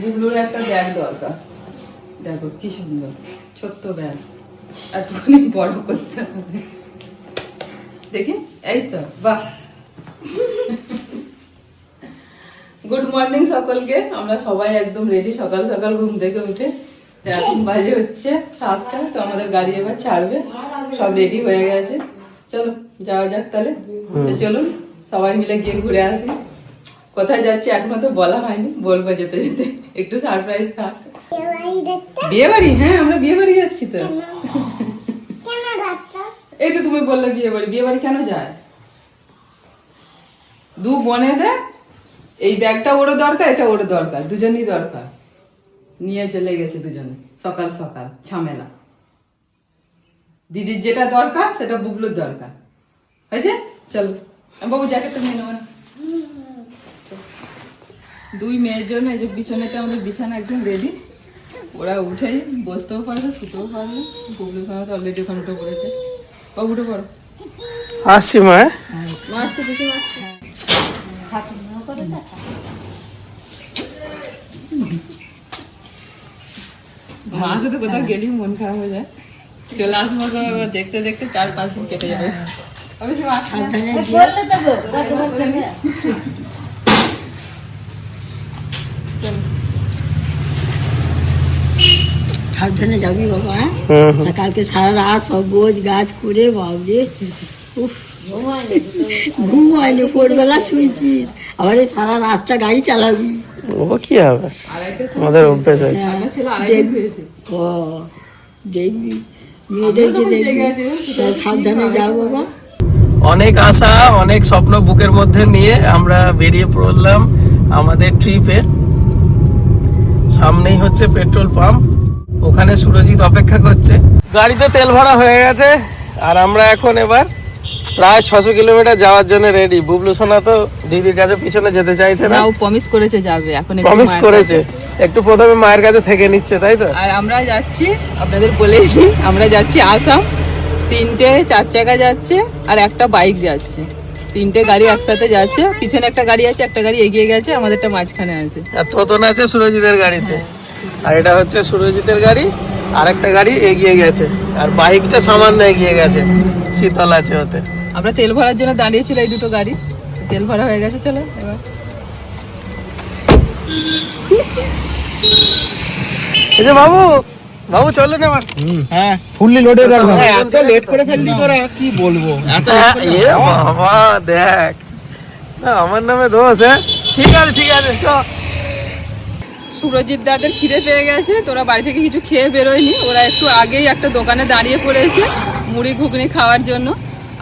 বুবলুর একটা ব্যাগ দরকার। দেখো কি সুন্দর ছোট্ট ব্যাগ একটুখানি বড় করতে হবে। দেখি এই তো বাহ। গুড মর্নিং সকলকে আমরা সবাই একদম রেডি সকাল সকাল ঘুম থেকে উঠে। এখন বাজে হচ্ছে সাতটা তো আমাদের গাড়ি এবার ছাড়বে। সব রেডি হয়ে গেছে। চলো যাওয়া যাক তাহলে। চলুন সবাই মিলে গিয়ে ঘুরে আসি। কোথায় যাচ্ছি এখনও তো বলা হয়নি বলব যেতে যেতে। একটু সারপ্রাইজ থাক। বিয়ে বাড়ি হ্যাঁ আমরা বিয়ে বাড়ি যাচ্ছি তো। এই তো তুমি বললে বিয়ে বাড়ি বিয়ে বাড়ি কেন যায় দু বনে দে এই ব্যাগটা ওরও দরকার এটা ওরও দরকার দুজনই দরকার। নিয়ে চলে গেছে দুজনে সকাল সকাল ঝামেলা। দিদির যেটা দরকার সেটা বুবলুর দরকার। হয়েছে? চলো। বাবু জ্যাকেটটা নিয়ে নেব না দুই মেয়ের জন্য এই যে বিছানাটা আমাদের বিছানা একদম রেডি ওরা উঠে বসতেও পারবে শুতেও পারবে। বুবলুর সঙ্গে তো অলরেডি ওখানে উঠে পড়েছে। ও উঠে পড়ো। আসছি মা হ্যাঁ? তো কোথাও গেলেই মন খারাপ হয়ে যায়। চলে আসব তো এবার দেখতে দেখতে চার পাঁচ দিন কেটে যাবে অবশ্য মাছ চলো সাবধানে যাবি বাবা হ্যাঁ? কালকে সারা রাত সব গোছ গাছ করে বাবরে উফ। ঘুম হয়নি ভোরবেলা শুয়েছি আবার এই সারা রাস্তা গাড়ি চালাবি। ও কি হবে আমাদের অভ্যেস আছে। শুয়েছে। ও দেখবি। মেয়েদেরকে দেখবি। সাবধানে যাও বাবা। অনেক আশা অনেক স্বপ্ন বুকের মধ্যে নিয়ে আমরা বেরিয়ে পড়লাম আমাদের ট্রিপে সামনেই হচ্ছে পেট্রোল পাম্প ওখানে সুরজিৎ অপেক্ষা করছে। গাড়িতে তেল ভরা হয়ে গেছে আর আমরা এখন এবার প্রায় ছশো কিলোমিটার যাওয়ার জন্য রেডি বুবলু সোনা তো দিদির কাছে পিছনে যেতে চাইছে না। ও প্রমিস করেছে যাবে এখন একটু প্রমিস করেছে। একটু প্রথমে মায়ের কাছে থেকে নিচ্ছে তাই তো? আর আমরা যাচ্ছি আপনাদের বলে দিই আমরা যাচ্ছি আসাম। তিনটে চার চাকা যাচ্ছে আর একটা বাইক যাচ্ছে। তিনটে গাড়ি একসাথে যাচ্ছে পিছনে একটা গাড়ি আছে একটা গাড়ি এগিয়ে গেছে আমাদেরটা মাঝখানে আছে। আর তোতন আছে সুরজিতের গাড়িতে। আর এটা হচ্ছে সুরজিতের গাড়ি আর একটা গাড়ি এগিয়ে গেছে। আর বাইকটা সামান্য এগিয়ে গেছে শীতল আছে ওতে। আমরা তেল ভরার জন্য দাঁড়িয়েছিল এই দুটো গাড়ি। তেল ভরা হয়ে গেছে চলো এবার। এই যে বাবু বাবু চলো না হ্যাঁ। ফুললি লোডেড একদম এত লেট করে ফেললি তোরা কি বলব? এত এ বাবা দেখ। না, আমার নামে দোষ হ্যাঁ? ঠিক আছে ঠিক আছে চ। সুরজিৎ দাদের খিদে পেয়ে গেছে। তোরা বাড়ি থেকে কিছু খেয়ে বেরোয়নি। ওরা একটু আগেই একটা দোকানে দাঁড়িয়ে পড়েছে মুড়ি ঘুগনি খাওয়ার জন্য।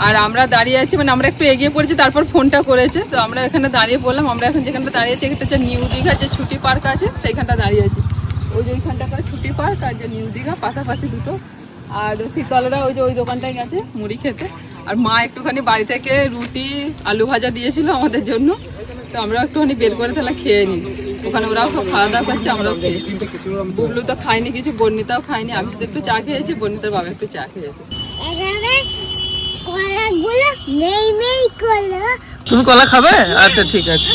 আর আমরা দাঁড়িয়ে আছি মানে আমরা একটু এগিয়ে পড়েছি, তারপর ফোনটা করেছে। তো আমরা এখানে দাঁড়িয়ে পড়লাম। আমরা এখন যেখানটা দাঁড়িয়ে আছি হচ্ছে নিউ দীঘা, যে ছুটি পার্ক আছে, সেইখানটা দাঁড়িয়ে আছি। ওই যে ওইখানটা করে ছুটি পার্ক আর যে নিউ দীঘা, পাশাপাশি দুটো। আর শীতলরা ওই যে ওই দোকানটায় গেছে মুড়ি খেতে। আর মা একটুখানি বাড়ি থেকে রুটি, আলু ভাজা দিয়েছিল আমাদের জন্য। তো আমরা একটুখানি বের করে তাহলে খেয়ে নিই। ওখানে ওরাও সব খাওয়া দাওয়া করছে আমরাও খেয়ে বুবলু তো খায়নি কিছু বর্ণিতাও খায়নি আমি শুধু একটু চা খেয়েছি বর্ণিতার বাবা একটু চা খেয়েছে। তুমি কলা খাবে? আচ্ছা ঠিক আছে।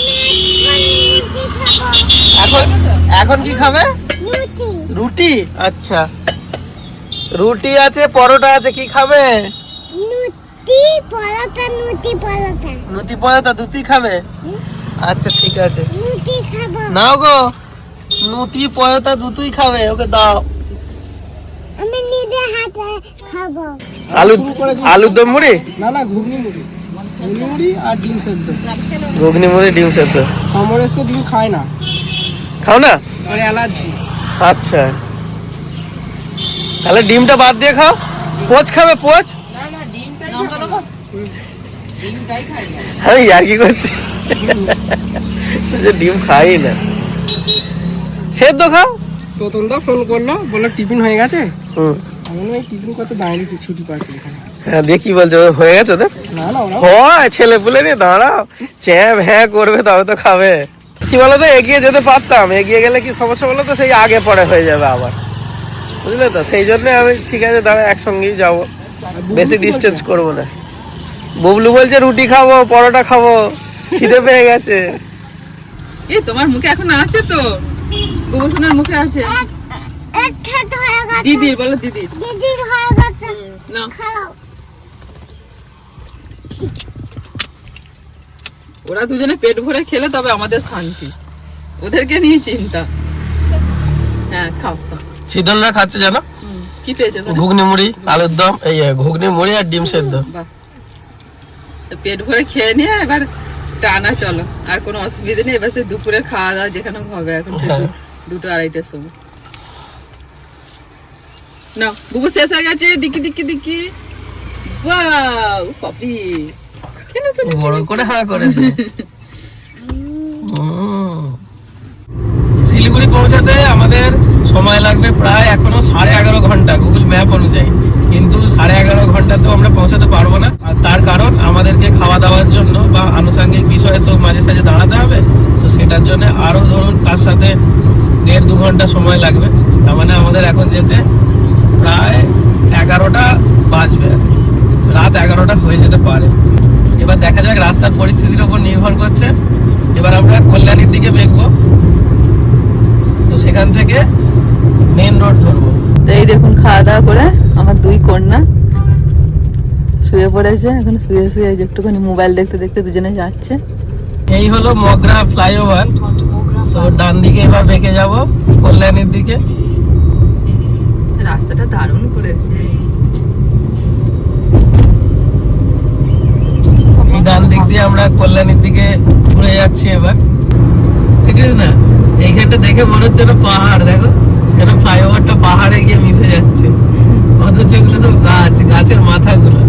এখন এখন কি খাবে? রুটি। আচ্ছা। রুটি আছে পরোটা আছে কি খাবে? লুচি পরোটা লুচি পরোটা। রুটি পরোটা দুটি খাবে? আচ্ছা ঠিক আছে। নাও গো নুটি পরোটা দুটোই খাবে ওকে দাও। আমি নিজে হাতে খাব। আলু আলুর দম মুড়ি? না না ঘুগনি মুড়ি। ঘুগনি মুড়ি আর ডিম সেদ্ধ। ঘুগনি মুড়ি ডিম সেদ্ধ। সমরেশ তো ডিম খায় না। খাও না? ওর অ্যালার্জি। আচ্ছা। তাহলে ডিমটা বাদ দিয়ে খাও। পোচ খাবে পোচ। আমি আর কি করছি যে ডিম খাই না। সেদ্ধ খাও। তোতনদা ফোন করল বলল টিফিন হয়ে গেছে? হুম। টিফিন কত দাঁড়িয়েছি ছুটি পাচ্ছি হ্যাঁ দিয়ে কি বলছো? হয়ে গেছে ওদের? হয় ছেলে পুলে নিয়ে দাঁড়াও। চ্যাঁ ভ্যাঁ করবে তবে তো খাবে। কি বলতো এগিয়ে যেতে পারতাম। এগিয়ে গেলে কি সমস্যা বলো তো সেই আগে পরে হয়ে যাবে আবার। বুঝলে তো? সেই জন্য আমি ঠিক আছে দাঁড়া একসঙ্গেই যাব। বেশি ডিস্টেন্স করব না। বুবলু বলছে রুটি খাব পরোটা খাব। খিদে পেয়ে গেছে। এ তোমার মুখে এখন আছে তো? বুবুসোনার মুখে আছে। দিদির বলো দিদির। দিদির হয়ে গেছে। না খাও। ওরা দুজনে পেট ভরে খেলে তবে আমাদের শান্তি। ওদেরকে নিয়ে চিন্তা। হ্যাঁ খাও খাও। শীতলরা খাচ্ছে জানো? কি পেয়েছ ঘুগনি মুড়ি আলুর দম এই ঘুগনি মুড়ি আর ডিম সেদ্ধ। তো পেট ভরে খেয়ে নিয়ে এবার টানা চলো আর কোনো অসুবিধা নেই এবার সে দুপুরে খাওয়া দাওয়া যেখানে হবে এখন হ্যাঁ। দুটো আড়াইটার সময়। না বুবু শেষ হয়ে গেছে দিকি দিকি দিকি। বাউ কপি কেন কেন বড় করে হা করেছে। শিলিগুড়ি পৌঁছাতে আমাদের সময় লাগবে প্রায় এখনও সাড়ে এগারো ঘণ্টা গুগল ম্যাপ অনুযায়ী। কিন্তু সাড়ে এগারো ঘণ্টা তো আমরা পৌঁছাতে পারব না। আর তার কারণ আমাদেরকে খাওয়া দাওয়ার জন্য বা আনুষঙ্গিক বিষয়ে তো মাঝে সাঝে দাঁড়াতে হবে। তো সেটার জন্য আরও ধরুন তার সাথে দেড় দু ঘণ্টা সময় লাগবে। তার মানে আমাদের এখন যেতে প্রায় এগারোটা বাজবে আর কি। রাত এগারোটা হয়ে যেতে পারে। এবার দেখা যাক রাস্তার পরিস্থিতির উপর নির্ভর করছে। এবার আমরা কল্যাণীর দিকে বেঁকবো তো সেখান থেকে মেন রোড ধরবো তো এই দেখুন খাওয়া দাওয়া করে আমার দুই কন্যা। শুয়ে পড়েছে এখন শুয়ে শুয়ে একটুখানি মোবাইল দেখতে দেখতে দুজনে যাচ্ছে। এই হলো মগরা ফ্লাইওভার। তো ডান দিকে এবার বেঁকে যাব কল্যাণীর দিকে। রাস্তাটা দারুণ করেছে। ডান দিক দিয়ে আমরা কল্যাণীর দিকে ঘুরে যাচ্ছি এবার। দেখিস না? এইখানটা দেখে মনে হচ্ছে পাহাড় দেখো। যেন ফ্লাইওভারটা পাহাড়ে গিয়ে মিশে যাচ্ছে। অথচ এগুলো সব গাছ গাছের মাথাগুলো।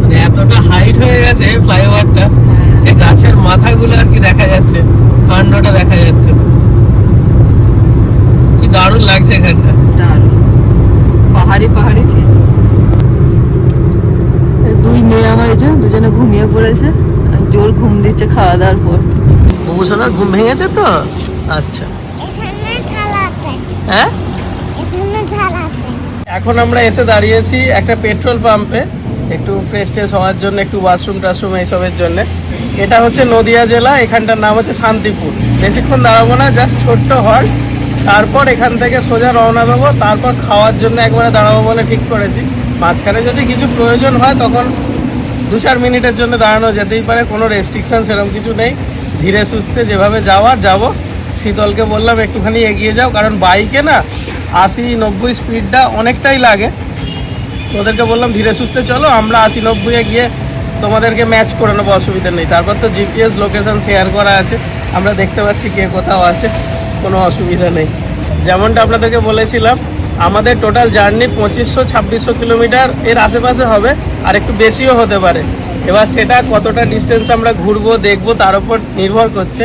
মানে এতটা হাইট হয়ে গেছে ফ্লাইওভারটা যে গাছের মাথাগুলো আর কি দেখা যাচ্ছে কাণ্ডটা দেখা যাচ্ছে কি দারুণ লাগছে এখানটা। দারুণ। পাহাড়ি পাহাড়ি ফিল দুই মেয়ে আমার এই যে দুজনে ঘুমিয়ে পড়েছে। আর জোর ঘুম দিচ্ছে খাওয়া দাওয়ার পর। প্রভূষণার ঘুম ভেঙেছে তো? আচ্ছা। হ্যাঁ? এখন আমরা এসে দাঁড়িয়েছি একটা পেট্রোল পাম্পে, একটু ফ্রেশ ট্রেশ হওয়ার জন্য, একটু ওয়াশরুম টাশরুম এইসবের জন্য। এটা হচ্ছে নদিয়া জেলা, এখানটার নাম হচ্ছে শান্তিপুর। বেশিক্ষণ দাঁড়াবো না জাস্ট ছোট্ট হল তারপর এখান থেকে সোজা রওনা দেবো, তারপর খাওয়ার জন্য একবারে দাঁড়াবো বলে ঠিক করেছি। মাঝখানে যদি কিছু প্রয়োজন হয়, তখন দু চার মিনিটের জন্য দাঁড়ানো যেতেই পারে, কোনো রেস্ট্রিকশন সেরকম কিছু নেই। ধীরে সুস্থে যেভাবে যাওয়ার, যাব। শীতলকে বললাম, একটুখানি এগিয়ে যাও, কারণ বাইকে না আশি নব্বই স্পিডটা অনেকটাই লাগে। তো ওদেরকে বললাম, ধীরে সুস্থে চলো, আমরা আশি নব্বইয়ে গিয়ে তোমাদেরকে ম্যাচ করে নেব, অসুবিধা নেই। তারপর তো জিপিএস লোকেশন শেয়ার করা আছে, আমরা দেখতে পাচ্ছি কে কোথাও আছে, কোনো অসুবিধা নেই। যেমনটা আপনাদেরকে বলেছিলাম, আমাদের টোটাল জার্নি পঁচিশশো, ছাব্বিশশো কিলোমিটার এর আশেপাশে হবে, আর একটু বেশিও হতে পারে। এবার সেটা কতটা ডিস্টেন্স আমরা ঘুরবো, দেখব, তার উপর নির্ভর করছে।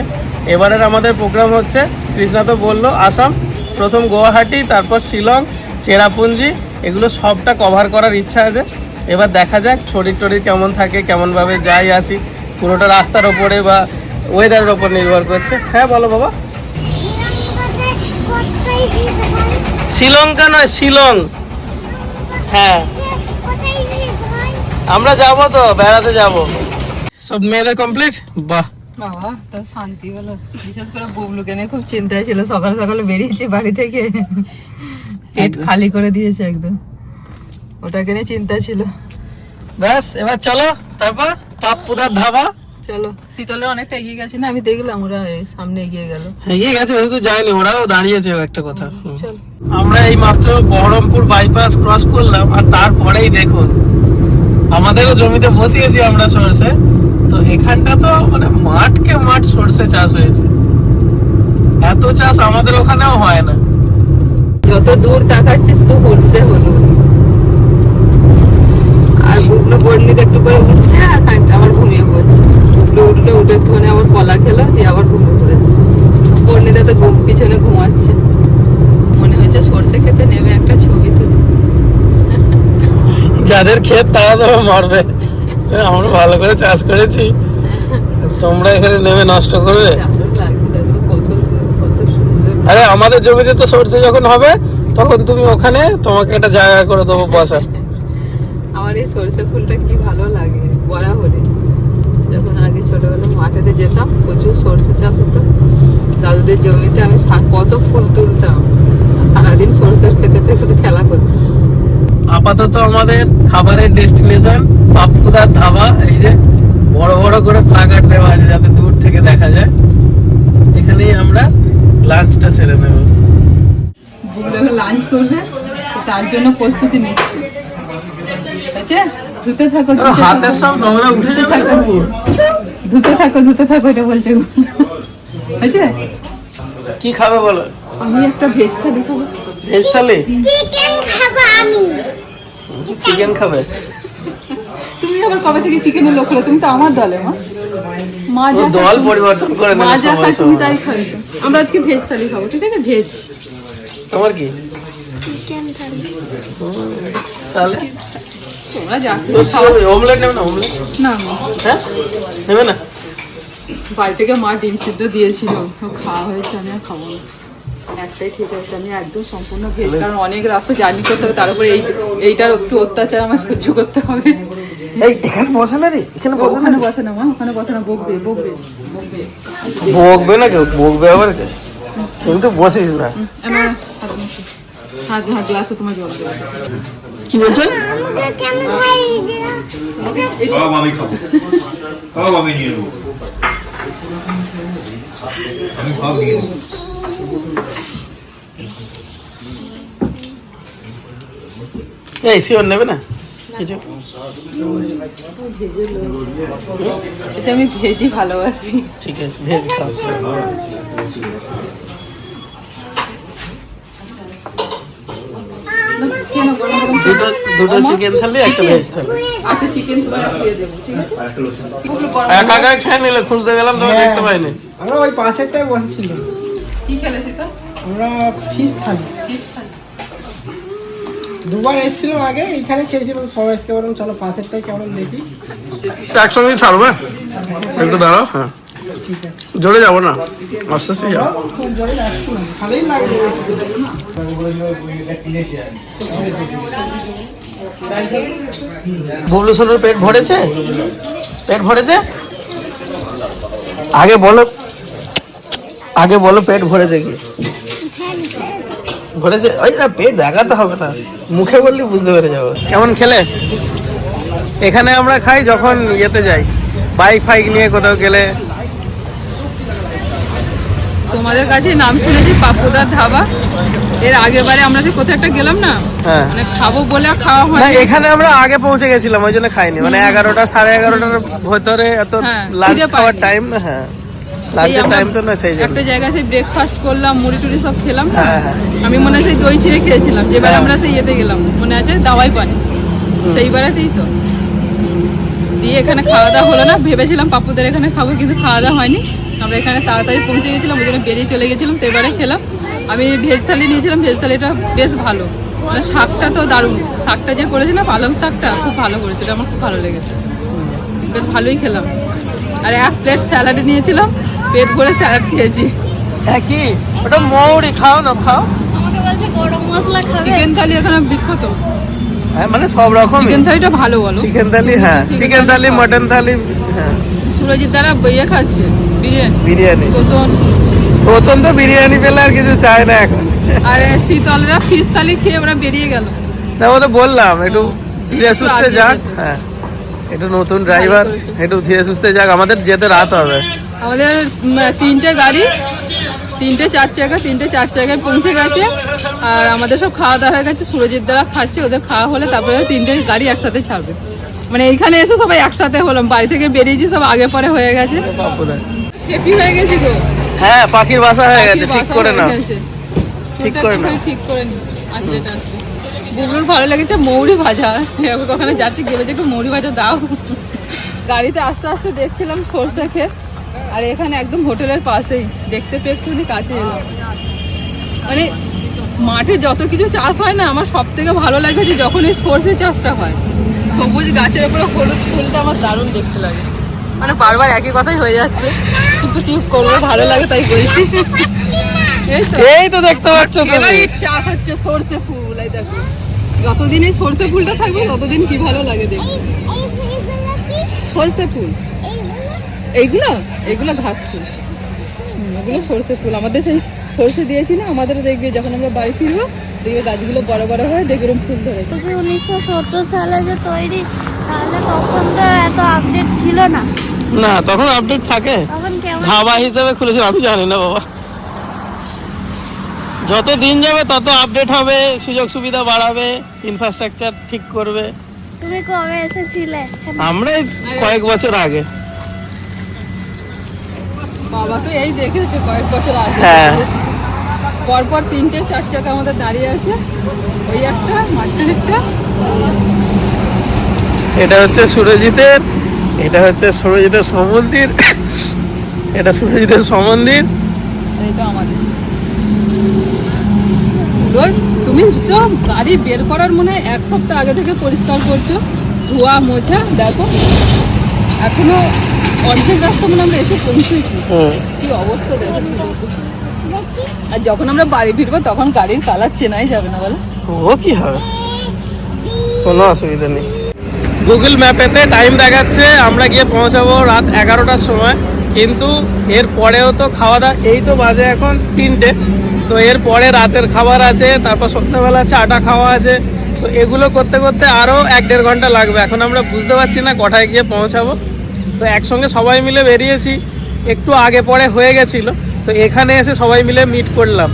এবারের আমাদের প্রোগ্রাম হচ্ছে কৃষ্ণা তো বলল আসাম প্রথম গুয়াহাটি তারপর শিলং চেরাপুঞ্জি এগুলো সবটা কভার করার ইচ্ছা আছে। এবার দেখা যাক শরীর টরির কেমন থাকে কেমনভাবে যাই আসি। পুরোটা রাস্তার ওপরে বা ওয়েদারের ওপর নির্ভর করছে। হ্যাঁ বলো বাবা। শ্রীলঙ্কা নয় শিলং। হ্যাঁ। হয় আমরা যাব তো বেড়াতে যাব। সব মেয়েদের কমপ্লিট বাহ। বাবা তো শান্তি হলো। বিশেষ করে বুবলুকে নিয়ে খুব চিন্তায় ছিল সকাল সকাল বেরিয়েছি বাড়ি থেকে। পেট খালি করে দিয়েছে একদম। ওটাকে নিয়ে চিন্তা ছিল। ব্যাস এবার চলো তারপর পাপ্পুদার ধাবা। চলো শীতলের অনেকটা এগিয়ে গেছে না আমি দেখলাম ওরা সামনে এগিয়ে গেল। এগিয়ে গেছে বেশি তো যায়নি ওরাও দাঁড়িয়েছে একটা কথা। চল। আমরা এই মাত্র বহরমপুর বাইপাস ক্রস করলাম আর তারপরেই দেখুন আমাদেরও জমিতে বসিয়েছি আমরা সরষে এখানটা তো মানে মাঠকে মাঠ সরষে চাষ হয়েছে। এত চাষ আমাদের ওখানেও হয় না। যত দূর তাকাচ্ছিস তো হলুদে হলুদ। আর একটু করে উঠছে আর আবার ঘুমিয়ে পড়ছে। উঠলে উঠে একটুখানি আবার কলা খেলো দিয়ে আবার ঘুমিয়ে পড়েছে। গড়লিতে তো ঘুম পিছনে ঘুমাচ্ছে। মনে হয়েছে সর্ষে খেতে নেবে একটা ছবি তুলে। যাদের ক্ষেত তারা তো মারবে। আমরা ভালো করে চাষ করেছি। তোমরা এখানে নেমে নষ্ট করবে? আরে, আমাদের জমিতে তো সর্ষে যখন হবে, তখন তুমি ওখানে তোমাকে একটা জায়গা করে দেবো বসার আমার এই সর্ষে ফুলটা কি ভালো লাগে, বড়া হলে। যখন আগে ছোটবেলা মাঠেতে যেতাম, প্রচুর সর্ষে চাষ হতো। দাদুদের জমিতে আমি কত ফুল তুলতাম। সারাদিন সর্ষের খেতে খেতে খেলা করতাম। আপাতত আমাদের খাবারের ডেস্টিনেশন পাপ্পুদার ধাবা এই যে বড় বড় করে প্লাকার্ড দেওয়া আছে যাতে দূর থেকে দেখা যায়। এখানেই আমরা লাঞ্চটা সেরে নেব। লাঞ্চ করবে তার জন্য প্রস্তুতি নিচ্ছি। আছে ধুতে থাকো হাতের সব নোংরা উঠে যাবে ধুতে থাকো। ধুতে থাকো এটা বলছে আছে কি খাবে বলো? আমি একটা ভেজ থালি খাব। ভেজ থালি? চিকেন খাব আমি। চিকেন খাবে। তুমি আবার কবে থেকে চিকেনের লোক হলো? তুমি তো আমার দলে মা। মা যা দল পরিবর্তন করে মা নেবে যা সময় খায় তুমি তাই খাবে। আমরা আজকে ভেজ থালি খাব ঠিক আছে? ভেজ। তোমার কি? চিকেন থালি। তাহলে? তোমরা যা অমলেট নেবে না অমলেট না। হ্যাঁ? নেবে না? বাড়ি থেকে মা ডিম সিদ্ধ দিয়েছিল খাওয়া হয়েছে আমি আর খাব না। একটাই ঠিক আছে আমি একদম সম্পূর্ণ ভেজ কারণ অনেক রাস্তা জার্নি করতে হবে তার উপরে এই এইটার একটু অত্যাচার আমার সহ্য করতে হবে। এই এখানে বসে না রে? এখানে বসে না বসে না মা ওখানে বসে না বকবে বকবে বকবে। বকবে না কেউ বকবে আবার কে? কিন্তু বসিস না। আমার হাত মুছে। হাত হাত গ্লাসে তোমার জল কি সব আমি খাব। সব আমি নিয়ে নেব। আমি সব নিয়ে নেব। এই শিওর নেবে না? কিছু এটা আমি ভেজই ভালোবাসি। ঠিক আছে ভেজ খাও। দুটো দুটো চিকেন থালি একটা ভেজ থালি। আচ্ছা চিকেন তোমার দিয়ে দেবো ঠিক আছে? একা একা খেয়ে নিলে খুঁজতে গেলাম তোমায় দেখতে পাইনি। আমরা ওই পাশেরটাই বসেছিল কি খেলে সেটা আমরা ফিস থালি। দুবার এসেছিলাম আগে এখানে খেয়েছিলাম সবাই আজকে বললাম চলো পাশেরটাই কেমন দেখি? একসঙ্গে ছাড়বে? একটু দাঁড়াও হ্যাঁ। জোরে যাব না? আস্তে আস্তে না। ভালোই লাগবে বুবলু সোনার পেট ভরেছে? পেট ভরেছে? আগে বলো আগে বলো পেট ভরেছে কি? ভরেছে? ওই না পেট দেখাতে হবে না। মুখে বললে বুঝতে পেরে যাব। কেমন খেলে? এখানে আমরা খাই যখন ইয়েতে যাই। বাইক ফাইক নিয়ে কোথাও গেলে। তোমাদের কাছে নাম শুনেছি পাপুদার ধাবা। এর আগের বারে আমরা যে কোথাও একটা গেলাম না হ্যাঁ। মানে খাব বলে খাওয়া না এখানে আমরা আগে পৌঁছে গেছিলাম ওই জন্য খাইনি। মানে এগারোটা সাড়ে এগারোটার ভেতরে এত হ্যাঁ, লাঞ্চ খাওয়ার টাইম হ্যাঁ। লাঞ্চের টাইম তো না সেই একটা জায়গায় সেই ব্রেকফাস্ট করলাম মুড়ি টুড়ি সব খেলাম। হ্যাঁ, হ্যাঁ। আমি মনে হয় সেই দই ছিঁড়ে খেয়েছিলাম। যেবার হ্যাঁ। আমরা সেই ইয়েতে গেলাম মনে আছে দাওয়াই পানি। সেইবারেতেই তো। দিয়ে এখানে খাওয়া দাওয়া হলো না ভেবেছিলাম পাপুদের এখানে খাব কিন্তু খাওয়া দাওয়া হয়নি। আমরা এখানে তাড়াতাড়ি পৌঁছে গেছিলাম ওই জন্য বেরিয়ে চলে গেছিলাম তো এবারে খেলাম। আমি ভেজ থালি নিয়েছিলাম ভেজ থালিটা বেশ ভালো। মানে শাকটা তো দারুণ। শাকটা যে করেছে না পালং শাকটা খুব ভালো করেছে এটা আমার খুব ভালো লেগেছে। বেশ ভালোই খেলাম। আর এক প্লেট স্যালাড নিয়েছিলাম পেট ভরে স্যালাড খেয়েছি। হ্যাঁ কি? ওটা মৌরি খাও না খাও। মশলা চিকেন থালি এখানে বিখ্যাত। হ্যাঁ মানে সব রকম চিকেন থালিটা ভালো বলো। চিকেন থালি হ্যাঁ। চিকেন থালি মটন থালি হ্যাঁ। সুরজিৎ দ্বারা বইয়ে খাচ্ছে বিরিয়ানি। বিরিয়ানি। প্রথম। তো বিরিয়ানি পেলে আর কিছু চায় না এখন। আর শীতলরা ফিস থালি খেয়ে ওরা বেরিয়ে গেল। না ও তো বললাম একটু ধীরে সুস্থে যাক হ্যাঁ। একটু নতুন ড্রাইভার একটু ধীরে সুস্থে যাক আমাদের যেতে রাত হবে। আমাদের তিনটে গাড়ি তিনটে চার চাকা তিনটে চার চাকায় পৌঁছে গেছে। আর আমাদের সব খাওয়া দাওয়া হয়ে গেছে সুরজিৎ দ্বারা খাচ্ছে ওদের খাওয়া হলে তারপরে তিনটে গাড়ি একসাথে ছাড়বে। মানে এইখানে এসে সবাই একসাথে হলাম বাড়ি থেকে বেরিয়েছি সব আগে পরে হয়ে গেছে। হেপি হয়ে গেছে গো। হ্যাঁ পাখির বাসা হয়ে গেছে ঠিক করে গেছে। ঠিক করে। একটুখানি ঠিক করে নি আজ যেটা বুবলুর ভালো লেগেছে মৌরি ভাজা। ওখানে যাচ্ছি গেবে যে একটু মৌরি ভাজা দাও। গাড়িতে আস্তে আস্তে দেখছিলাম সরষে ক্ষেত। আর এখানে একদম হোটেলের পাশেই। দেখতে পেয়ে একটুখানি কাছে এলাম। মানে মাঠে যত কিছু চাষ হয় না আমার সব থেকে ভালো লাগে যে যখন এই সর্ষে চাষটা হয় সবুজ গাছের উপরে হলুদ ফুলটা আমার দারুণ দেখতে লাগে। মানে বারবার একই কথাই হয়ে যাচ্ছে কিন্তু কি করব ভালো লাগে তাই বলছি। এই তো। দেখতে পাচ্ছ তুমি। চাষ হচ্ছে সর্ষে ফুল এই দেখো। যতদিন এই সর্ষে ফুলটা থাকবে ততদিন কি ভালো লাগে দেখবে এই সর্ষে ফুল। এইগুলো এইগুলো ঘাস ফুল। ওগুলো সর্ষে ফুল। আমাদের সেই সর্ষে দিয়েছি না আমাদের দেখবে যখন আমরা বাড়ি ফিরবো দেখবে গাছগুলো বড় বড় হয় দেখবে ফুল ধরেছে যে উনিশশো সত্তর সালে যে তৈরি তাহলে তখন তো এত আপডেট ছিল না। না তখন আপডেট থাকে। ধাবা হিসেবে খুলেছিল আমি জানি না বাবা। যত দিন যাবে তত আপডেট হবে সুযোগ সুবিধা বাড়াবে ইনফ্রাস্ট্রাকচার ঠিক করবে। তুমি কবে এসেছিলে? আমরা কয়েক বছর আগে। বাবা তো এই দেখেছে কয়েক বছর আগে। হ্যাঁ। পরপর তিনটে চার চাকা আমাদের দাঁড়িয়ে আছে। ওই একটা মাঝখানে একটা এটা হচ্ছে সুরজিতের এটা হচ্ছে সুরজিতের সমন্দির এটা সুরজিতের সমন্দির। এইটা আমাদের। তুমি তো গাড়ি বের করার মনে এক সপ্তাহ আগে থেকে পরিষ্কার করছ ধোয়া মোছা দেখো। এখনও অর্ধেক রাস্তা মানে আমরা এসে পৌঁছেছি। কি অবস্থা আর যখন আমরা বাড়ি ফিরবো তখন গাড়ির কালার চেনাই যাবে না বলো? ও কি হবে? কোনো অসুবিধা নেই। গুগল ম্যাপেতে টাইম দেখাচ্ছে আমরা গিয়ে পৌঁছাবো রাত এগারোটার সময়। কিন্তু এর পরেও তো খাওয়া দাওয়া এই তো বাজে এখন তিনটে। তো এর পরে রাতের খাবার আছে তারপর সন্ধ্যাবেলা চাটা খাওয়া আছে। তো এগুলো করতে করতে আরও এক দেড় ঘণ্টা লাগবে। এখন আমরা বুঝতে পারছি না কটায় গিয়ে পৌঁছাবো। তো একসঙ্গে সবাই মিলে বেরিয়েছি। একটু আগে পরে হয়ে গেছিল। তো এখানে এসে সবাই মিলে মিট করলাম।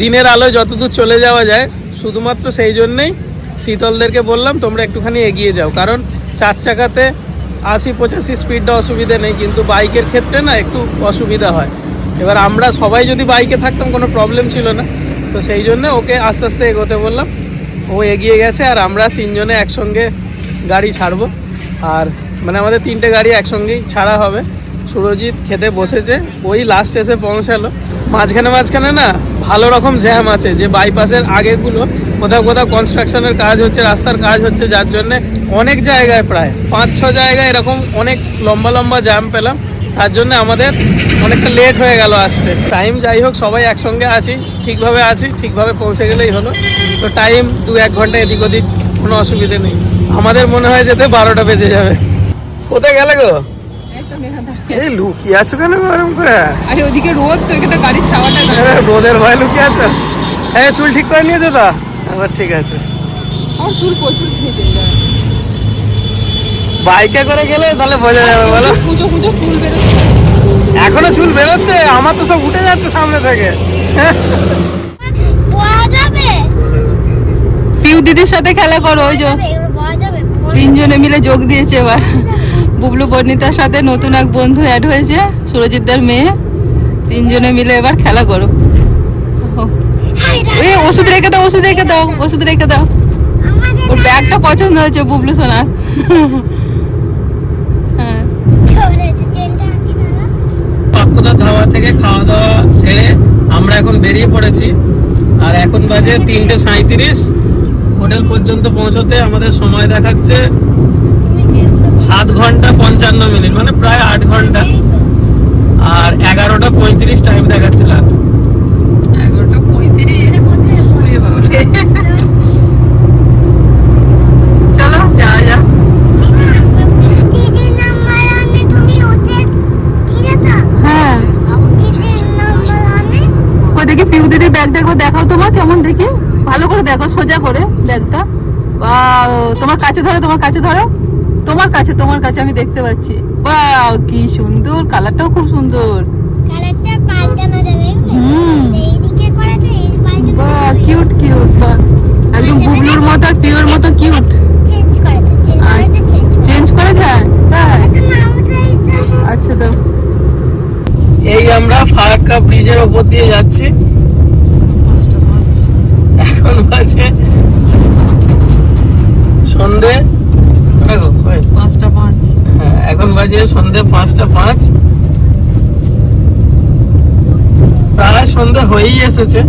দিনের আলো যতদূর চলে যাওয়া যায়, শুধুমাত্র সেই জন্যেই শীতলদেরকে বললাম, তোমরা একটুখানি এগিয়ে যাও। কারণ চার চাকাতে আশি পঁচাশি স্পিডটা অসুবিধে নেই, কিন্তু বাইকের ক্ষেত্রে না একটু অসুবিধা হয়। এবার আমরা সবাই যদি বাইকে থাকতাম, কোনো প্রবলেম ছিল না। তো সেই জন্য ওকে আস্তে আস্তে এগোতে বললাম। ও এগিয়ে গেছে, আর আমরা তিনজনে একসঙ্গে গাড়ি ছাড়বো। আর মানে আমাদের তিনটে গাড়ি একসঙ্গেই ছাড়া হবে। সুরজিৎ খেতে বসেছে, ওই লাস্ট এসে পৌঁছালো। মাঝখানে মাঝখানে না ভালো রকম জ্যাম আছে, যে বাইপাসের আগেগুলো কোথাও কোথাও কনস্ট্রাকশনের কাজ হচ্ছে, রাস্তার কাজ হচ্ছে, যার জন্য অনেক জায়গায় প্রায় পাঁচ, ছ জায়গায় এরকম অনেক লম্বা লম্বা জ্যাম পেলাম। তার জন্য আমাদের অনেকটা লেট হয়ে গেল আসতে। টাইম যাই হোক, সবাই একসঙ্গে আছি, ঠিকভাবে আছি, ঠিকভাবে পৌঁছে গেলেই হলো। তো টাইম দু এক ঘণ্টা এদিক ওদিক কোনো অসুবিধে নেই। আমাদের মনে হয় যেতে বারোটা বেজে যাবে। কোথায় গেলে গো? এই তো মেঘাদা। এই লুকিয়ে আছো কেন গরম করে? আরে ওদিকে রোদ তো এখানে গাড়ির ছাওয়াটা রোদের ভয় লুকিয়ে আছো? হ্যাঁ চুল ঠিক করে নিয়েছো তো? এবার ঠিক আছে। আমার চুল প্রচুর যায়। বাইকে করে গেলে তাহলে বোঝা যাবে বলো। পুজো পুজো চুল বেরোচ্ছে এখনও চুল বেরোচ্ছে আমার তো সব উঠে যাচ্ছে সামনে থেকে। পাওয়া পিউ দিদির সাথে খেলা করো ওই যে তিনজনে মিলে যোগ দিয়েছে এবার। বুবলু বর্ণিতার সাথে নতুন এক বন্ধু অ্যাড হয়েছে সুরজিৎদার মেয়ে। তিনজনে মিলে এবার খেলা করো। ওহো। এই ওষুধ রেখে দাও ওষুধ রেখে দাও ওষুধ রেখে দাও। ওর ব্যাগটা পছন্দ হয়েছে বুবলু সোনার। হ্যাঁ। পাপ্পুদার ধাবা থেকে খাওয়া দাওয়া সেরে আমরা এখন বেরিয়ে পড়েছি। আর এখন বাজে তিনটে সাঁইত্রিশ। হোটেল পর্যন্ত পৌঁছতে আমাদের সময় দেখাচ্ছে সাত ঘণ্টা পঞ্চান্ন মিনিট মানে প্রায় আট ঘণ্টা। আর এগারোটা পঁয়ত্রিশ টাইম দেখাচ্ছে রাত এগারোটা পঁয়ত্রিশ? ওরে বাবারে। চলো যা যা দিদির নাম্বার আনে তুমি উঠে ঠিক আছে? হ্যাঁ। দিদির নাম্বার আনে। ওই দেখি পিউ দিদির ব্যাগ দেখো দেখাও তোমার কেমন দেখি? ভালো করে দেখো সোজা করে ব্যাগটা তোমার কাছে ধরো তোমার কাছে ধরো। তোমার কাছে তোমার কাছে আমি দেখতে পাচ্ছি। বাও কি সুন্দর কালারটাও খুব সুন্দর। কালারটা পাল্টানো যাবে হুম। এইদিকে করা যায় বাহ কিউট কিউট বাহ। একদম বুবলুর মতো আর পিওর মতো কিউট চেঞ্জ করা যায় চেঞ্জ করা যায় চেঞ্জ চেঞ্জ করা যায়? তাই? আচ্ছা আচ্ছা তো। এই আমরা ফারাক্কা ব্রিজের ওপর দিয়ে যাচ্ছি। এখন বাজে সন্ধে দেখো, কই? পাঁচটা পাঁচ হ্যাঁ, এখন বাজে সন্ধে পাঁচটা পাঁচ। প্রায় সন্ধে হয়েই এসেছে।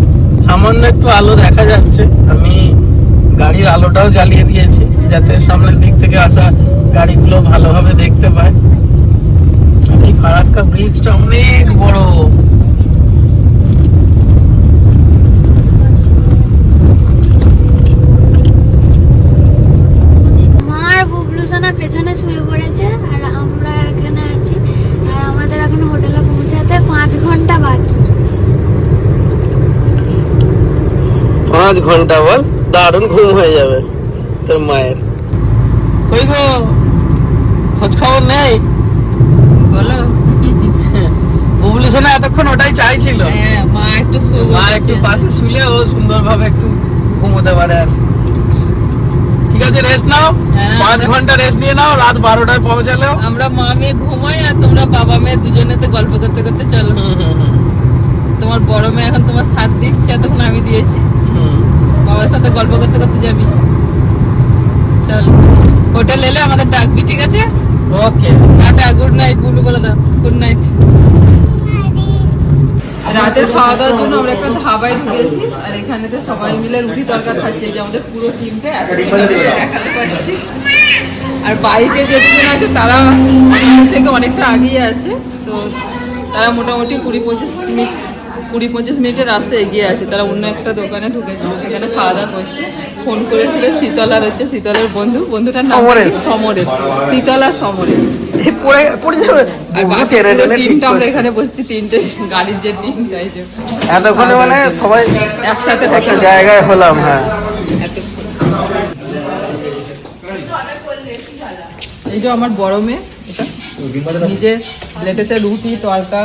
সামান্য একটু আলো দেখা যাচ্ছে। আমি গাড়ির আলোটাও জ্বালিয়ে দিয়েছি, যাতে সামনের দিক থেকে আসা গাড়িগুলো ভালোভাবে দেখতে পায়। এই ফারাক্কা ব্রিজটা অনেক বড় মার বুবলু সোনা পেছনে শুয়ে পড়েছে আর আমরা এখানে আছি আর আমাদের এখন হোটেলে পৌঁছাতে পাঁচ ঘণ্টা বল দারুণ ঘুম হয়ে যাবে তোর মায়ের। কই গো? খোঁজ খবর নেই? বলো। বুবলু সোনা এতক্ষণ ওটাই চাইছিল। হ্যাঁ মা একটু মা একটু পাশে শুলে ও সুন্দরভাবে একটু ঘুমোতে পারে আর। ঠিক আছে রেস্ট নাও। হ্যাঁ, পাঁচ ঘণ্টা রেস্ট নিয়ে নাও রাত বারোটায় পৌঁছালেও। আমরা মা মেয়ে ঘুমাই আর তোমরা বাবা মেয়ে দুজনেতে গল্প করতে করতে চলো। হুম, হুম, হুম, তোমার বড় মেয়ে এখন তোমার সাথ দিচ্ছে তখন আমি দিয়েছি। সাথে গল্প করতে করতে যাবি। চল হোটেল এলে আমাদের ডাকবি ঠিক আছে? Okay tata good night Bulu বলে দাও গুড নাইট রাতের খাওয়া দাওয়ার জন্য আমরা একটা ধাবায় ঢুকেছি আর এখানেতে সবাই মিলে রুটি তরকা খাচ্ছে যে আমাদের পুরো টিমটা এত দেখাতে পারছি। আর বাইকে যেজন আছে তারা থেকে অনেকটা আগিয়ে আছে তো তারা মোটামুটি কুড়ি পঁচিশ মিনিট কুড়ি পঁচিশ মিনিটের রাস্তা এগিয়ে আছে। তারা অন্য একটা দোকানে ঢুকেছে সেখানে খাওয়া দাওয়া করছে। ফোন করেছিল শীতল আর হচ্ছে শীতলের বন্ধু। বন্ধুটার নাম সমরেশ। শীতল আর সমরেশ এখানে বসছি তিনটে গাড়ির যে টিম এতক্ষণে মানে সবাই একসাথে একটা জায়গায় হলাম হ্যাঁ। এই যে আমার বড় মেয়ে এটা। নিজে প্লেটেতে রুটি তরকা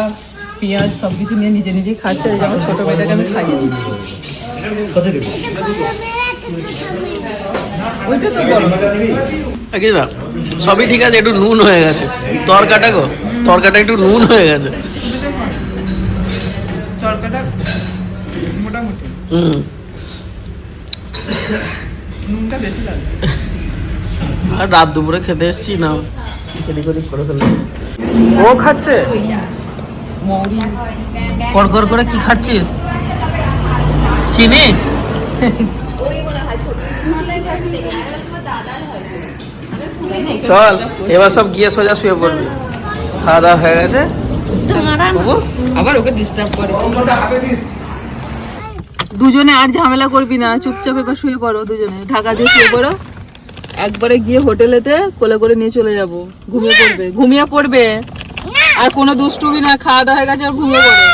পেঁয়াজ সব কিছু নিয়ে নিজে নিজেই খাচ্ছে যে আমার ছোট মেয়েটাকে আমি খাইয়ে দিচ্ছি। ওইটা তো বড় সবই ঠিক আছে একটু নুন হয়ে গেছে। তরকাটা গো তরকাটা একটু নুন হয়ে গেছে। তরকাটা মোটামুটি। হুম। নুনটা বেশি লাগে। আর রাত দুপুরে খেতে এসছি না এদিক ওদিক করে ফেলেছি। ও খাচ্ছে? মৌরি কর কর করে কি খাচ্ছিস? চিনি? চল এবার সব গিয়ে সোজা শুয়ে পড়বি। খাওয়া দাওয়া হয়ে গেছে? আবার ওকে ডিস্টার্ব করে। দুজনে আর ঝামেলা করবি না চুপচাপ এবার শুয়ে পড়ো দুজনে। ঢাকা দিয়ে শুয়ে পড়ো। একবারে গিয়ে হোটেলেতে কোলে করে নিয়ে চলে যাব। ঘুমিয়ে পড়বে। ঘুমিয়ে পড়বে। আর কোনো দুষ্টুমি না খাওয়া দাওয়া হয়ে গেছে আর ঘুমিয়ে পড়ো।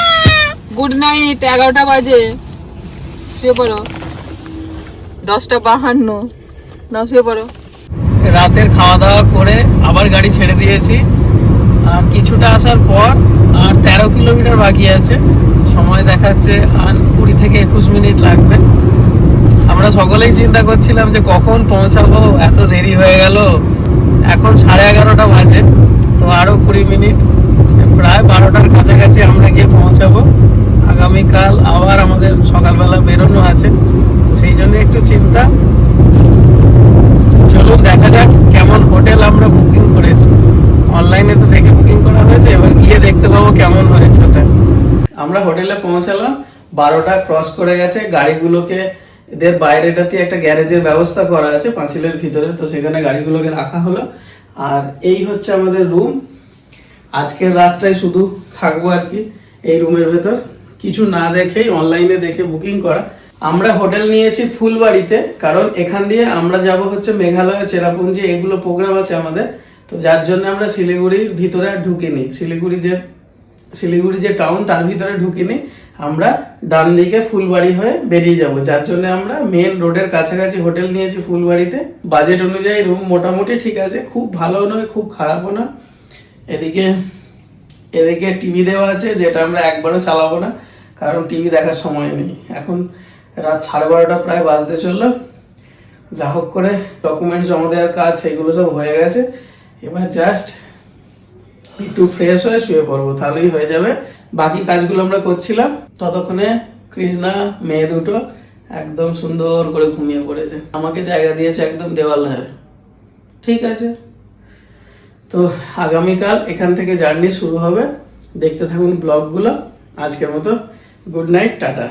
গুড নাইট এগারোটা বাজে। শুয়ে পড়ো। দশটা বাহান্ন। নাও, শুয়ে পড়ো। রাতের খাওয়া দাওয়া করে আবার গাড়ি ছেড়ে দিয়েছি। আর কিছুটা আসার পর আর তেরো কিলোমিটার বাকি আছে। সময় দেখাচ্ছে আর কুড়ি থেকে একুশ মিনিট লাগবে। আমরা সকলেই চিন্তা করছিলাম যে কখন পৌঁছাবো, এত দেরি হয়ে গেল। এখন সাড়ে এগারোটা বাজে, তো আরও কুড়ি মিনিট। প্রায় বারোটার কাছাকাছি আমরা গিয়ে পৌঁছাবো। আগামীকাল আবার আমাদের সকালবেলা বেরোনো আছে। তো সেই জন্য একটু চিন্তা। চলুন দেখা যাক কেমন হোটেল আমরা বুকিং করেছি। অনলাইনে তো দেখে বুকিং করা হয়েছে, এবার গিয়ে দেখতে পাবো কেমন হয়েছে ওটা। আমরা হোটেলে পৌঁছালাম, বারোটা ক্রস করে গেছে, গাড়িগুলোকে এদের বাইরেটাতে একটা গ্যারেজের ব্যবস্থা করা আছে, পাঁচিলের ভিতরে, তো সেখানে গাড়িগুলোকে রাখা হলো। আর এই হচ্ছে আমাদের রুম। আজকের রাতটাই শুধু থাকব আর কি, এই রুমের ভেতর। কিছু না দেখেই অনলাইনে দেখে বুকিং করা। আমরা হোটেল নিয়েছি ফুলবাড়িতে, কারণ এখান দিয়ে আমরা যাব হচ্ছে মেঘালয়, চেরাপুঞ্জি, এগুলো প্রোগ্রাম আছে আমাদের। তো যার জন্য আমরা শিলিগুড়ির ভিতরে আর ঢুকিনি। শিলিগুড়ি যে শিলিগুড়ি যে টাউন তার ভিতরে ঢুকিনি। আমরা ডান দিকে ফুলবাড়ি হয়ে বেরিয়ে যাব। যার জন্য আমরা মেন রোডের কাছাকাছি হোটেল নিয়েছি ফুলবাড়িতে। বাজেট অনুযায়ী রুম মোটামুটি ঠিক আছে। খুব ভালো নয়, খুব খারাপও না এদিকে এদিকে টিভি দেওয়া আছে, যেটা আমরা একবারও চালাবো না, কারণ টিভি দেখার সময় নেই। এখন রাত সাড়ে বারোটা প্রায় বাজতে চলল। যা হোক করে ডকুমেন্ট জমা দেওয়ার কাজ, সেগুলো সব হয়ে গেছে। এবার জাস্ট একটু ফ্রেশ হয়ে শুয়ে পড়ব, তাহলেই হয়ে যাবে। বাকি কাজগুলো আমরা করছিলাম। ততক্ষণে কৃষ্ণা, মেয়ে দুটো, একদম সুন্দর করে ঘুমিয়ে পড়েছে। আমাকে জায়গা দিয়েছে একদম দেওয়াল ধারে। ঠিক আছে। তো আগামীকাল এখান থেকে জার্নি শুরু হবে। দেখতে থাকুন ব্লগগুলো। আজকের মতো গুড নাইট, টাটা।